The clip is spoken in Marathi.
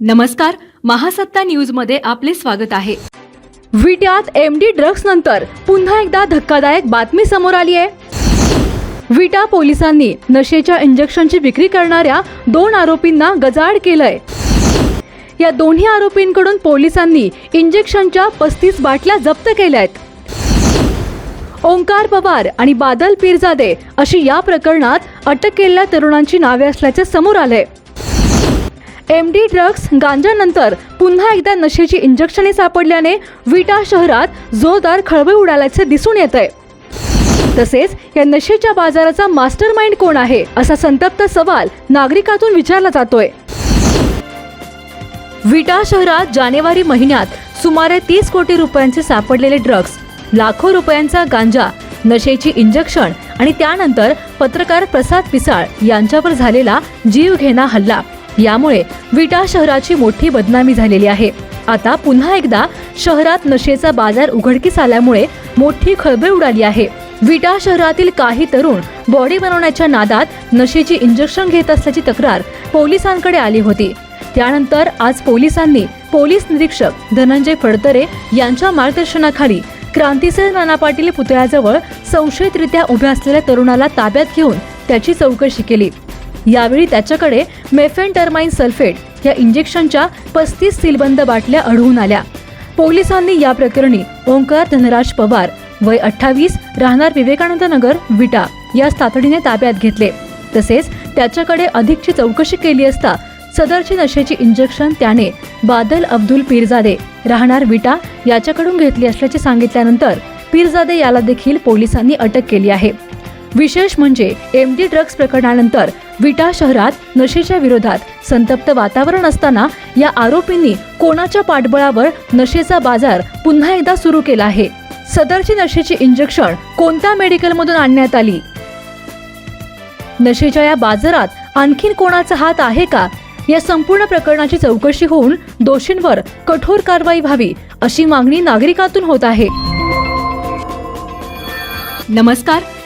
नमस्कार महासत्ता न्यूजमध्ये आपले स्वागत आहे. विट्यात एम डी ड्रग्ज नंतर पुन्हा एकदा धक्कादायक बातमी समोर आली आहे. विटा पोलिसांनी नशेच्या इंजेक्शनची विक्री करणाऱ्या दोन आरोपींना गजाड केलंय. या दोन्ही आरोपींकडून पोलिसांनी इंजेक्शनच्या पस्तीस बाटल्या जप्त केल्या आहेत ओंकार पवार आणि बादल पीरजादे अशी या प्रकरणात अटक केलेल्या तरुणांची नावे असल्याचे समोर आले एम डी ड्रग्ज गांजानंतर पुन्हा एकदा नशेची इंजेक्शने सापडल्याने विटा शहरात जोरदार खळबळ उडाल्याचे दिसून येत आहे तसेच या नशेच्या बाजाराचा मास्टर माइंड कोण आहे असा संतप्त सवाल नागरिकातून विचारला जातोय. विटा शहरात जानेवारी महिन्यात सुमारे तीस कोटी रुपयांचे सापडलेले ड्रग्ज लाखो रुपयांचा गांजा नशेची इंजेक्शन आणि त्यानंतर पत्रकार प्रसाद पिसाळ यांच्यावर झालेला जीवघेणा हल्ला. यामुळे विटा शहराची मोठी बदनामी झालेली आहे. आता पुन्हा एकदा शहरात नशेचा बाजार उघडकीस आल्यामुळे मोठी खळबळ उडाली आहे. विटा शहरातील काही तरुण बॉडी बनवण्याच्या नादात नशेची इंजेक्शन घेत असल्याची तक्रार पोलिसांकडे आली होती. त्यानंतर आज पोलिसांनी पोलीस निरीक्षक धनंजय फडतरे यांच्या मार्गदर्शनाखाली क्रांतीसेन नाना पाटील पुतळ्याजवळ संशयितरित्या उभ्या असलेल्या तरुणाला ताब्यात घेऊन त्याची चौकशी केली. यावेळी त्याच्याकडे मेफेनटर्माइन सल्फेट या इंजेक्शनच्या पस्तीस सीलबंद बाटल्या आढळून आल्या. पोलिसांनी या प्रकरणी ओंकार धनराज पवार वय अठ्ठावीस राहणार विवेकानंद नगर विटा या तातडीने ताब्यात घेतले. तसेच त्याच्याकडे अधिकची चौकशी केली असता सदरची नशेची इंजेक्शन त्याने बादल अब्दुल पीरजादे राहणार विटा याच्याकडून घेतली असल्याचे सांगितल्यानंतर पीरजादे याला देखील पोलिसांनी अटक केली आहे. विशेष म्हणजे एम डी ड्रग्ज प्रकरणानंतर विटा शहरात नशेच्या विरोधात संतप्त वातावरण असताना या आरोपींनी कोणाच्या पाठबळावर नशेचा बाजार पुन्हा एकदा सुरू केला आहे? सदरची नशेची इंजेक्शन कोणत्या मेडिकलमधून आणण्यात आली? नशेच्या या बाजारात आणखीन कोणाचा हात आहे का? या संपूर्ण प्रकरणाची चौकशी होऊन दोषींवर कठोर कारवाई व्हावी अशी मागणी नागरिकातून होत आहे. नमस्कार.